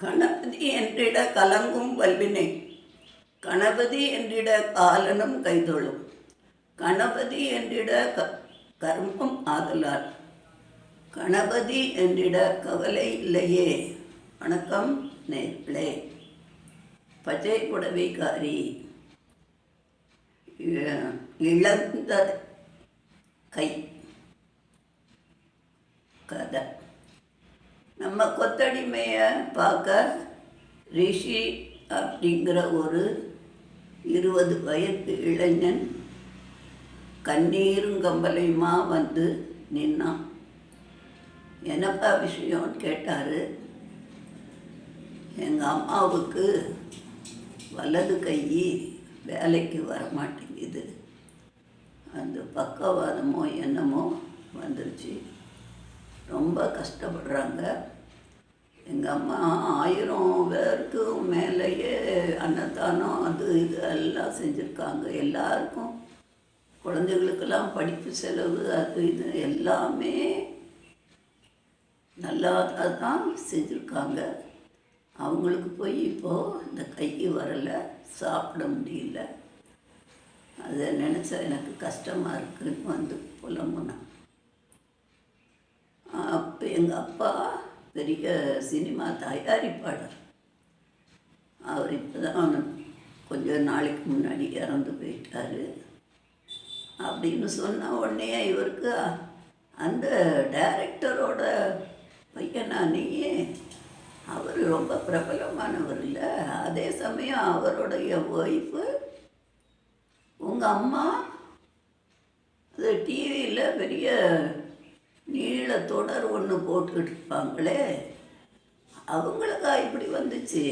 கணபதி என்றிட கலங்கும் வல்வினை. கணபதி என்றிட காலனும் கைதொழும். கணபதி என்றிட க கர்மம் ஆதலால். கணபதி என்றிட கவலை இல்லையே. வணக்கம் நேர்களே. பச்சை புடவைக்காரி. இழந்த கை. கதை. நம்ம கொத்தடிமையை பார்க்க ரிஷி அப்படிங்கிற ஒரு இருபது வயது இளைஞன் கண்ணீரும் கம்பலையுமா வந்து நின்னான். என்னப்பா விஷயம்னு கேட்டார். எங்கள் அம்மாவுக்கு வலது கை வேலைக்கு வர மாட்டேங்குது அந்த பக்கவாதமோ என்னமோ வந்துருச்சு. ரொம்ப கஷ்டப்படுறாங்க. எங்கள் அம்மா ஆயிரம் பேருக்கு மேலேயே அன்னதானம் அது இது எல்லாம் செஞ்சுருக்காங்க. எல்லாருக்கும் குழந்தைகளுக்கெல்லாம் படிப்பு செலவு அது இது எல்லாமே நல்லா தான் செஞ்சுருக்காங்க. அவங்களுக்கு போய் இப்போது இந்த கைக்கு வரலை சாப்பிட முடியல. அதை நினச்சா எனக்கு கஷ்டமாக இருக்குன்னு வந்து புலம்புனேன். அப்போ எங்கள் அப்பா பெரிய சினிமா தயாரிப்பாளர் அவர் இப்போ தான் கொஞ்சம் நாளைக்கு முன்னாடி இறந்து போயிட்டார். அப்படின்னு சொன்ன உடனே இவருக்கு அந்த டைரக்டரோட பையனானியே அவர் ரொம்ப பிரபலமானவர் இல்லை. அதே சமயம் அவருடைய ஒய்ஃபு உங்கள் அம்மா அது டிவியில் பெரிய நீள தொடர் ஒன்று போட்டுக்கிட்டு இருப்பாங்களே அவங்களுக்கா இப்படி வந்துச்சு?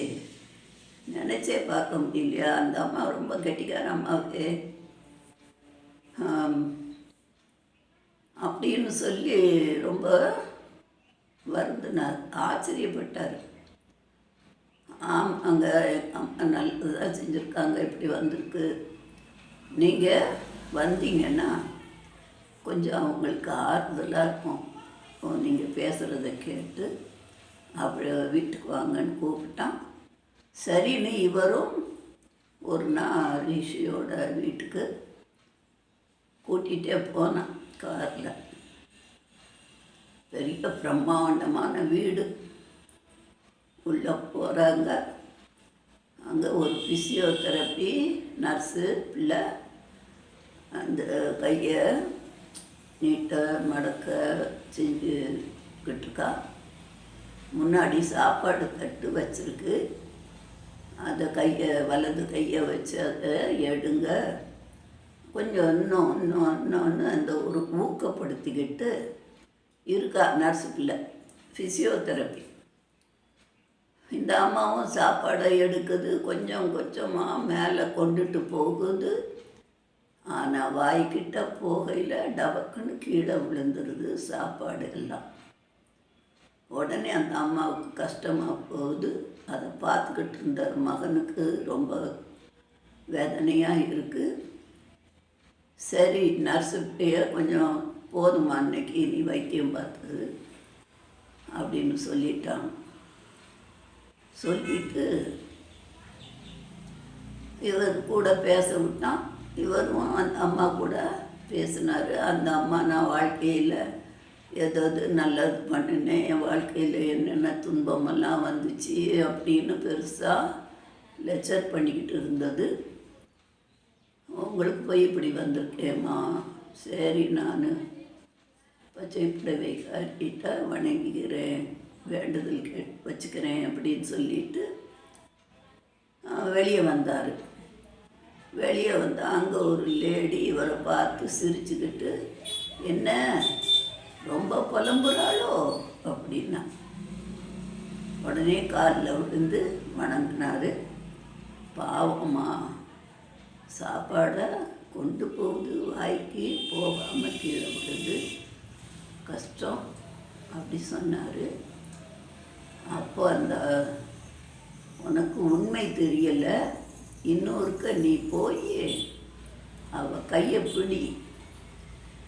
நினச்சே பார்க்க முடியலையா? அந்த அம்மா ரொம்ப கெட்டிக்கார அம்மாவுக்கு அப்படின்னு சொல்லி ரொம்ப வருந்தினார். ஆச்சரியப்பட்டார். ஆம் அங்கே அம்மா நல்லதாக செஞ்சுருக்காங்க. இப்படி வந்திருக்கு. நீங்கள் வந்தீங்கன்னா கொஞ்சம் அவங்களுக்கு ஆறுதலாக இருக்கும். நீங்கள் பேசுகிறத கேட்டு அப்படி வீட்டுக்கு வாங்கன்னு கூப்பிட்டான். சரின்னு இவரும் ஒரு நாள் ரிஷியோட வீட்டுக்கு கூட்டிகிட்டே போனான் காரில். பெரிய பிரம்மாண்டமான வீடு. உள்ளே போகிறாங்க அங்கே ஒரு ஃபிசியோதெரப்பி நர்ஸு பிள்ளை. அந்த கையை நீட்டை மடக்க செஞ்சுக்கிட்டுருக்கா முன்னாடி சாப்பாடு தட்டு வச்சிருக்கு. அதை கையை வலது கையை வச்சு அதை எடுங்க. கொஞ்சம் இன்னும் இன்னும் இன்னொன்று அந்த ஒரு ஊக்கப்படுத்திக்கிட்டு இருக்கா நர்ஸு பிள்ளை. ஃபிசியோதெரப்பி இந்த அம்மாவும் சாப்பாடை எடுக்குது. கொஞ்சம் கொஞ்சமாக மேலே கொண்டுட்டு போகுது. ஆனால் வாய்க்கிட்ட போகையில் டபக்குன்னு கீழே விழுந்துருது சாப்பாடு எல்லாம் உடனே அந்த அம்மாவுக்கு கஷ்டமாக போகுது. அதை பார்த்துக்கிட்டு இருந்த மகனுக்கு ரொம்ப வேதனையாக இருக்குது சரி நர்ஸு பேர் கொஞ்சம் போதுமா அன்னைக்கு? நீ வைத்தியம் பார்த்தது அப்படின்னு சொல்லிட்டான். சொல்லிட்டு இவர் கூட பேச விட்டான். இவரும் அந்த அம்மா கூட பேசினார். அந்த அம்மா நான் வாழ்க்கையில் ஏதாவது நல்லது பண்ணினேன். என் வாழ்க்கையில் என்னென்ன துன்பமெல்லாம் வந்துச்சு அப்படின்னு பெருசாக லெக்சர் பண்ணிக்கிட்டு இருந்தது. உங்களுக்கு போய் இப்படி வந்திருக்கேம்மா. சரி நான் பச்சை புடவை வணங்குகிறேன். வேண்டுதல் கேட் வச்சுக்கிறேன் அப்படின்னு சொல்லிட்டு வெளியே வந்தார். வெளியே வந்து அங்கே ஒரு லேடி இவரை பார்த்து சிரிச்சுக்கிட்டு என்ன? ரொம்ப புலம்புறாளோ? அப்படின்னா. உடனே காலில் விழுந்து வணங்கினார். பாவமா சாப்பாடை கொண்டு போகுது வாய்க்கு போகாமல் கீழே விடுது கஷ்டம் அப்படி சொன்னார். அப்போ அந்த உனக்கு உண்மை தெரியலை. இன்னொருக்க நீ போய். அவள் கையை பிடி.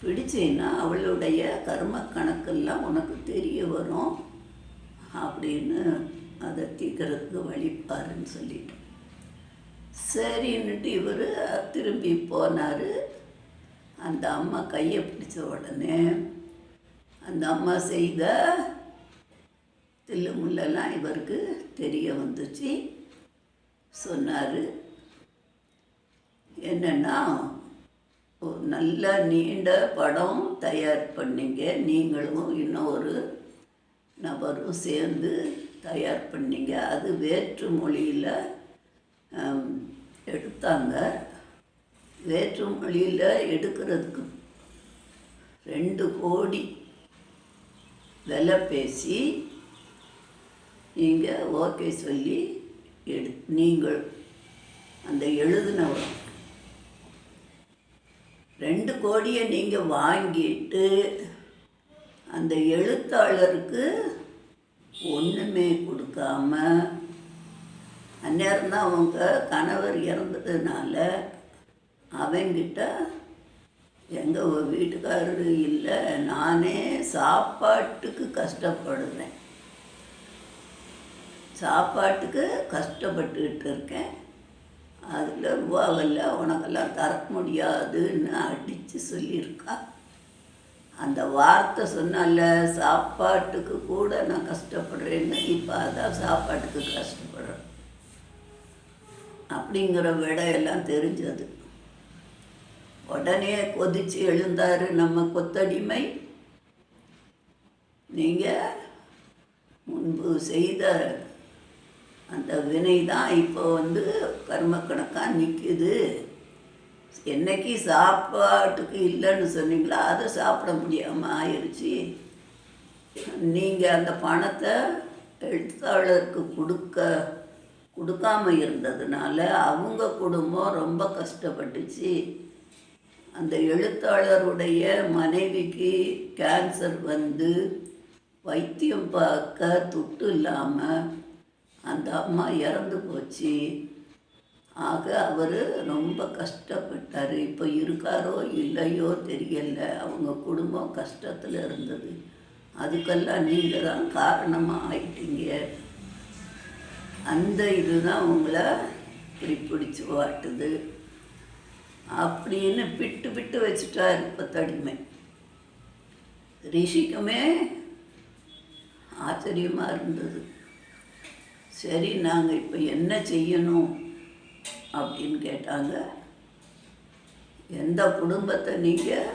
பிடிச்சேன்னா அவளுடைய கர்ம கணக்கெல்லாம் உனக்கு தெரிய வரும் அப்படின்னு அதை தீக்கிறதுக்கு வழிப்பாருன்னு சொல்லிட்டு. சரின்னுட்டு இவர் திரும்பி போனார். அந்த அம்மா கையை பிடிச்ச உடனே அந்த அம்மா செய்த தில்லு முள்ளெல்லாம் இவருக்கு தெரிய வந்துச்சு. சொன்னார். என்னென்னா ஒரு நல்ல நீண்ட படம் தயார் பண்ணிங்க. நீங்களும் இன்னொரு நபரும் சேர்ந்து தயார் பண்ணீங்க. அது வேற்று மொழியில் எடுத்தாங்க. வேற்று மொழியில் எடுக்கிறதுக்கு ரெண்டு கோடி விலை பேசி நீங்கள் ஓகே சொல்லி எடு நீங்கள் அந்த எழுதினவர். ரெண்டு கோடியை நீங்கள் வாங்கிட்டு அந்த எழுத்தாளருக்கு ஒன்றுமே கொடுக்காம அந்நேரம் தான் அவங்க கணவர் இறந்ததுனால அவங்கிட்ட எங்கள் வீட்டுக்காரரு இல்லை நானே சாப்பாட்டுக்கு கஷ்டப்படுறேன். சாப்பாட்டுக்கு கஷ்டப்பட்டுக்கிட்டு இருக்கேன். அதில் ரூபாவில் உனக்கெல்லாம் தர முடியாதுன்னு அடித்து சொல்லியிருக்கா. அந்த வார்த்தை சொன்னால சாப்பாட்டுக்கு கூட நான் கஷ்டப்படுறேன்னு இப்போ அதான் சாப்பாட்டுக்கு கஷ்டப்படுறேன். அப்படிங்கிற விடையெல்லாம் தெரிஞ்சது. உடனே கொதிச்சு எழுந்தார் நம்ம கொத்தடிமை. நீங்கள் முன்பு செய்த அந்த வினை தான் இப்போ வந்து கர்மக்கணக்காக நிற்குது என்னைக்கு சாப்பாட்டுக்கு இல்லைன்னு சொன்னீங்களோ? அதை சாப்பிட முடியாமல் ஆயிடுச்சு. நீங்கள் அந்த பணத்தை எழுத்தாளருக்கு கொடுக்க கொடுக்காம இருந்ததுனால அவங்க குடும்பம் ரொம்ப கஷ்டப்பட்டுச்சு. அந்த எழுத்தாளருடைய மனைவிக்கு கேன்சர் வந்து வைத்தியம் பார்க்க துட்டு இல்லாமல் அந்த அம்மா இறந்து போச்சு. ஆக அவர் ரொம்ப கஷ்டப்பட்டார். இப்போ இருக்காரோ இல்லையோ தெரியல. அவங்க குடும்பம் கஷ்டத்தில் இருந்தது. அதுக்கெல்லாம் நீங்கள் தான் காரணமாக ஆயிட்டீங்க. அந்த இதுதான் உங்களை இப்படி பிடிச்சி வாட்டுது அப்படின்னு பிட்டு பிட்டு வச்சுட்டார் இப்போ தடிமை. ரிஷிக்குமே ஆச்சரியமாக இருந்தது. சரி நாங்கள் இப்போ என்ன செய்யணும் அப்படின்னு கேட்டாங்க. எந்த குடும்பத்தை நீங்கள்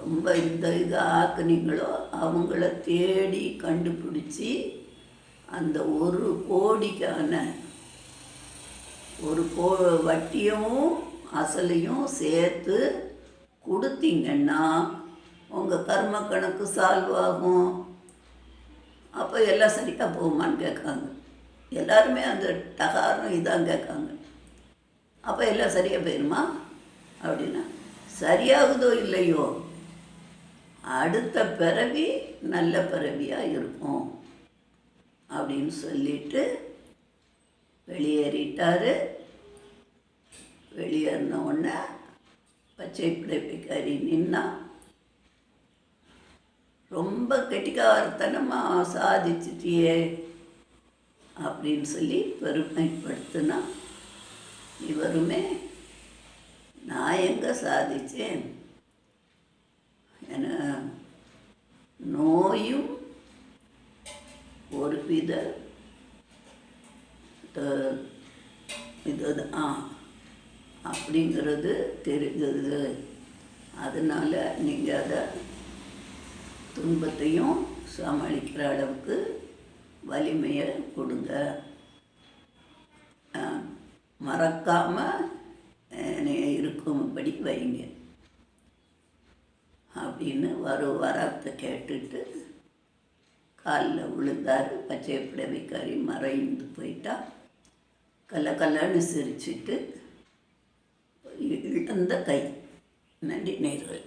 ரொம்ப இந்த இதை ஆக்குனீங்களோ அவங்கள தேடி கண்டுபிடிச்சி அந்த ஒரு கோடிக்கான ஒரு கோ வட்டியும் அசலையும் சேர்த்து கொடுத்தீங்கன்னா உங்கள் கர்ம கணக்கு சால்வ் ஆகும். அப்போ எல்லாம் சரியாக போகுமான்னு கேட்காங்க எல்லாருமே அந்த டகாரம் இதான் கேட்காங்க அப்போ எல்லாம் சரியாக போயிடுமா அப்படின்னா சரியாகுதோ இல்லையோ? அடுத்த பிறவி நல்ல பிறவியாக இருக்கும். அப்படின்னு சொல்லிட்டு வெளியேறிட்டார். வெளியேறின உடனே பச்சை பிழைப்பிக்காரி நின்னா ரொம்ப கெட்டிக்காரத்தனமாக சாதிச்சிட்டியே அப்படின்னு சொல்லி பெருமைப்படுத்தினா இவருமே நான் எங்கே சாதித்தேன் என நோயும் ஒரு வித இதுதான் ஆ அப்படிங்கிறது தெரிஞ்சது. அதனால் நீங்கள் அதை துன்பத்தையும் சமாளிக்கிற அளவுக்கு வலிமையை கொடுங்க. மறக்காமல் இருக்கும்படி வைங்க. அப்படின்னு வரும் வரத்தை கேட்டுட்டு காலில் விழுந்தார் பச்சை பிடவைக்காரி மறைந்து போயிட்டா. கல்ல கல்லன்னு சிரிச்சிட்டு இழந்த கை. நன்றி நேர்கள்